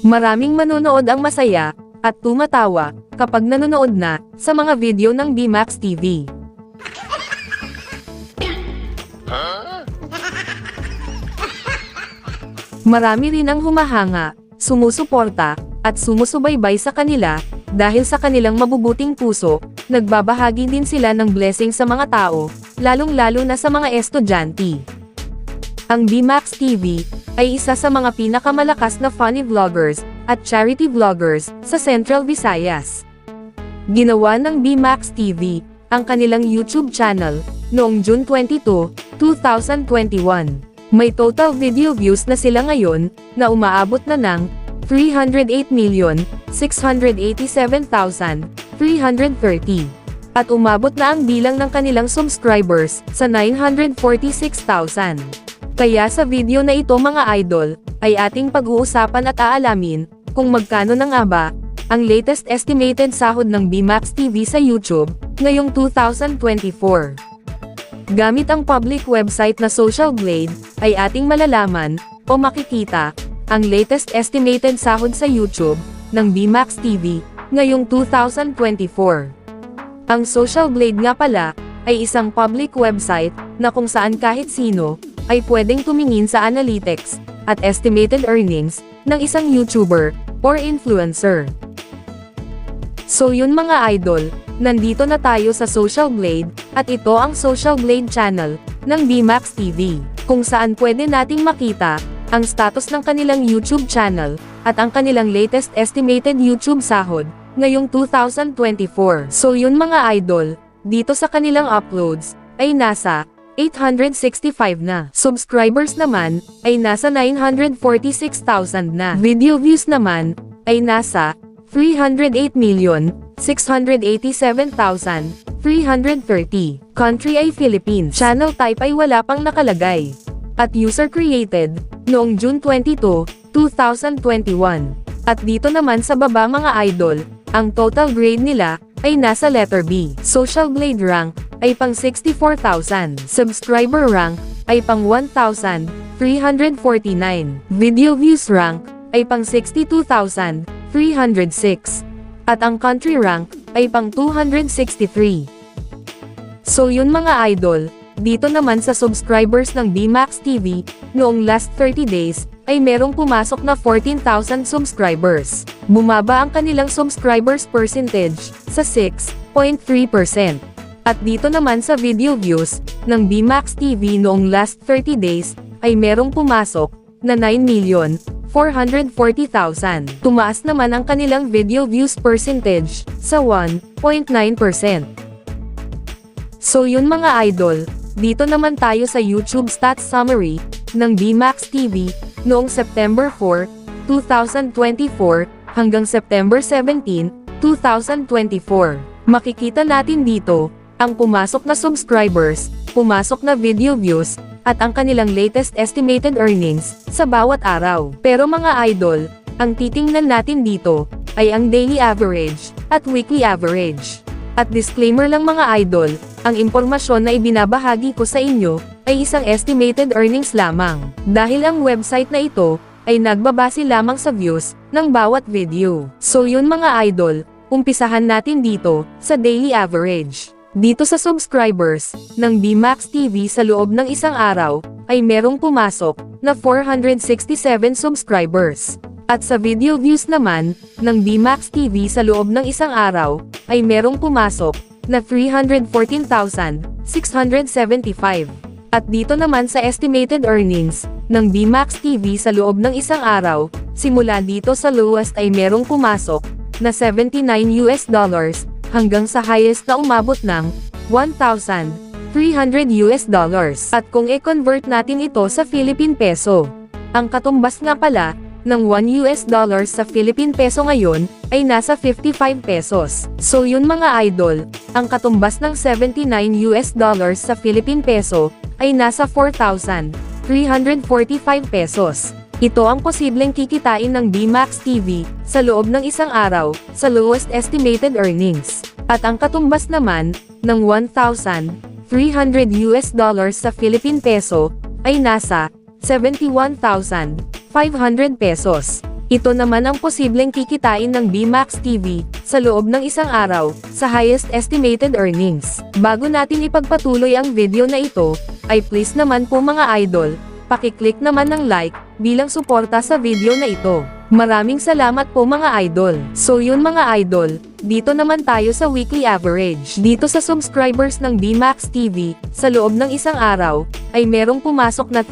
Maraming manonood ang masaya, at tumatawa, kapag nanonood na, sa mga video ng BMAX TV. Marami rin ang humahanga, sumusuporta, at sumusubaybay sa kanila, dahil sa kanilang mabubuting puso, nagbabahagi din sila ng blessing sa mga tao, lalong-lalo na sa mga estudyante. Ang BMAX TV ay isa sa mga pinakamalakas na funny vloggers at charity vloggers sa Central Visayas. Ginawa ng BMAX TV ang kanilang YouTube channel noong June 22, 2021. May total video views na sila ngayon na umaabot na ng 308,687,330 at umabot na ang bilang ng kanilang subscribers sa 946,000. Kaya sa video na ito mga idol, ay ating pag-uusapan at aalamin, kung magkano na nga ba, ang latest estimated sahod ng BMAX TV sa YouTube, ngayong 2024. Gamit ang public website na Social Blade, ay ating malalaman, o makikita, ang latest estimated sahod sa YouTube, ng BMAX TV, ngayong 2024. Ang Social Blade nga pala, ay isang public website, na kung saan kahit sino, ay pwedeng tumingin sa analytics, at estimated earnings, ng isang YouTuber, or influencer. So yun mga idol, nandito na tayo sa Social Blade, at ito ang Social Blade channel, ng BMAX TV, kung saan pwede nating makita, ang status ng kanilang YouTube channel, at ang kanilang latest estimated YouTube sahod, ngayong 2024. So yun mga idol, dito sa kanilang uploads, ay nasa 865 na. Subscribers naman, ay nasa 946,000 na. Video views naman, ay nasa 308,687,330. Country ay Philippines. Channel type ay wala pang nakalagay. At user created, noong June 22, 2021. At dito naman sa baba mga idol, ang total grade nila, ay nasa letter B. Social Blade rank, ay pang 64,000. Subscriber rank, ay pang 1,349. Video views rank, ay pang 62,306. At ang country rank, ay pang 263. So yun mga idol, dito naman sa subscribers ng BMAX TV, noong last 30 days, ay merong pumasok na 14,000 subscribers. Bumaba ang kanilang subscribers percentage, sa 6.3%. At dito naman sa video views, ng BMAX TV noong last 30 days, ay merong pumasok, na 9,440,000. Tumaas naman ang kanilang video views percentage, sa 1.9%. So yun mga idol, dito naman tayo sa YouTube Stats Summary, ng BMAX TV, noong September 4, 2024, hanggang September 17, 2024. Makikita natin dito, ang pumasok na subscribers, pumasok na video views, at ang kanilang latest estimated earnings, sa bawat araw. Pero mga idol, ang titingnan natin dito, ay ang daily average, at weekly average. At disclaimer lang mga idol, ang impormasyon na ibinabahagi ko sa inyo, ay isang estimated earnings lamang. Dahil ang website na ito, ay nagbabase lamang sa views, ng bawat video. So yun mga idol, umpisahan natin dito, sa daily average. Dito sa subscribers, ng BMAX TV sa loob ng isang araw, ay merong pumasok, na 467 subscribers. At sa video views naman, ng BMAX TV sa loob ng isang araw, ay merong pumasok, na 314,675. At dito naman sa estimated earnings, ng BMAX TV sa loob ng isang araw, simula dito sa lowest ay merong pumasok, na 79 US dollars, hanggang sa highest na umabot ng 1,300 US dollars. At kung i-convert natin ito sa Philippine Peso, ang katumbas nga pala, ng 1 US dollars sa Philippine Peso ngayon, ay nasa 55 pesos. So yun mga idol, ang katumbas ng 79 US dollars sa Philippine Peso, ay nasa 4,345 pesos. Ito ang posibleng kikitain ng BMAX TV, sa loob ng isang araw, sa lowest estimated earnings. At ang katumbas naman, ng 1,300 US dollars sa Philippine Peso, ay nasa 71,500 pesos. Ito naman ang posibleng kikitain ng BMAX TV, sa loob ng isang araw, sa highest estimated earnings. Bago natin ipagpatuloy ang video na ito, ay please naman po mga idol, pakiclick naman ng like, bilang suporta sa video na ito. Maraming salamat po mga idol. So yun mga idol, dito naman tayo sa weekly average. Dito sa subscribers ng BMAX TV, sa loob ng isang araw, ay merong pumasok na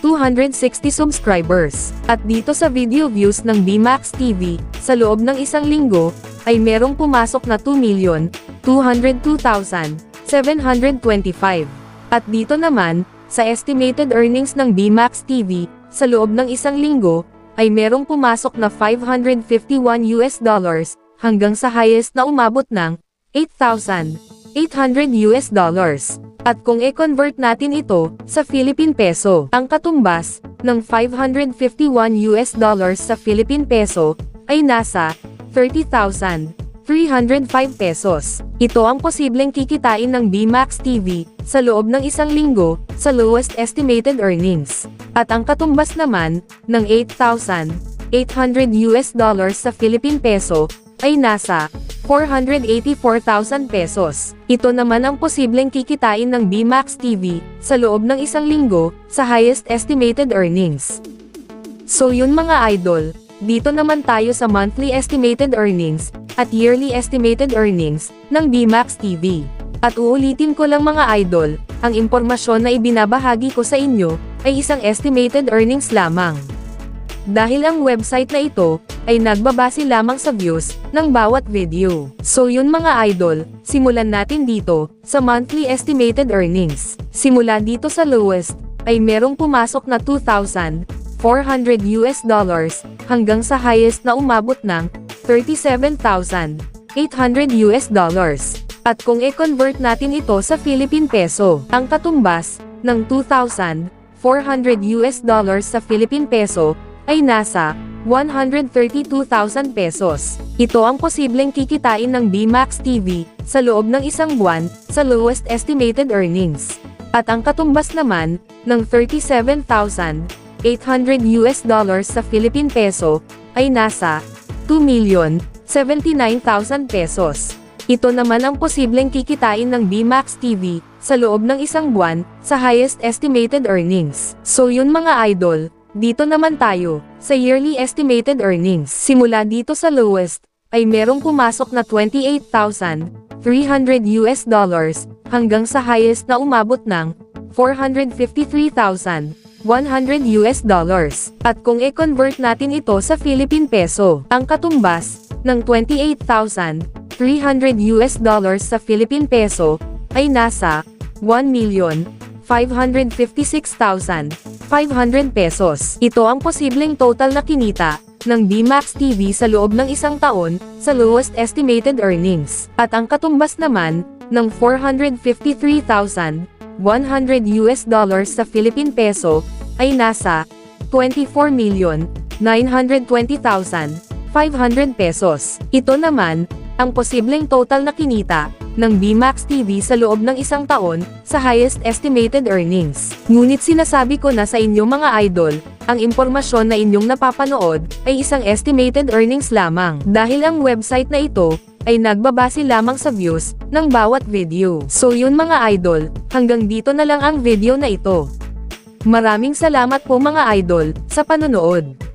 3,260 subscribers. At dito sa video views ng BMAX TV, sa loob ng isang linggo, ay merong pumasok na 2,202,725. At dito naman, sa estimated earnings ng BMAX TV, sa loob ng isang linggo, ay merong pumasok na 551 US dollars, hanggang sa highest na umabot ng 8,800 US dollars. At kung i-convert natin ito sa Philippine Peso, ang katumbas ng 551 US dollars sa Philippine Peso ay nasa 30,305 pesos. Ito ang posibleng kikitain ng BMAX TV sa loob ng isang linggo sa lowest estimated earnings. At ang katumbas naman ng 8,800 US dollars sa Philippine Peso ay nasa 484,000 pesos. Ito naman ang posibleng kikitain ng BMAX TV sa loob ng isang linggo sa highest estimated earnings. So yun mga idol, dito naman tayo sa monthly estimated earnings at yearly estimated earnings ng BMAX TV. At uulitin ko lang mga idol, ang impormasyon na ibinabahagi ko sa inyo ay isang estimated earnings lamang. Dahil ang website na ito ay nagbabase lamang sa views ng bawat video. So yun mga idol, simulan natin dito sa monthly estimated earnings. Simula dito sa lowest ay merong pumasok na 2,400 US dollars hanggang sa highest na umabot ng 37,800 US dollars. At kung i-convert natin ito sa Philippine Peso, ang katumbas ng 2,400 US dollars sa Philippine Peso ay nasa 132,000 pesos. Ito ang posibleng kikitain ng BMAX TV sa loob ng isang buwan sa lowest estimated earnings. At ang katumbas naman ng 37,800 US dollars sa Philippine Peso ay nasa 2,079,000 pesos. Ito naman ang posibleng kikitain ng BMAX TV sa loob ng isang buwan sa highest estimated earnings. So yun mga idol, dito naman tayo, sa yearly estimated earnings. Simula dito sa lowest, ay merong pumasok na 28,300 US dollars, hanggang sa highest na umabot ng 453,100 US dollars. At kung i-convert natin ito sa Philippine Peso, ang katumbas ng 28,300 US dollars sa Philippine Peso ay nasa 1,556,500 pesos. Ito ang posibleng total na kinita ng BMAX TV sa loob ng isang taon sa lowest estimated earnings. At ang katumbas naman ng 453,100 US dollars sa Philippine Peso ay nasa 24,920,500 pesos. Ito naman ang posibleng total na kinita ng BMAX TV sa loob ng isang taon sa highest estimated earnings. Ngunit sinasabi ko na sa inyo mga idol, ang impormasyon na inyong napapanood ay isang estimated earnings lamang dahil ang website na ito ay nagbabase lamang sa views ng bawat video. So yun mga idol, hanggang dito na lang ang video na ito. Maraming salamat po mga idol sa panonood.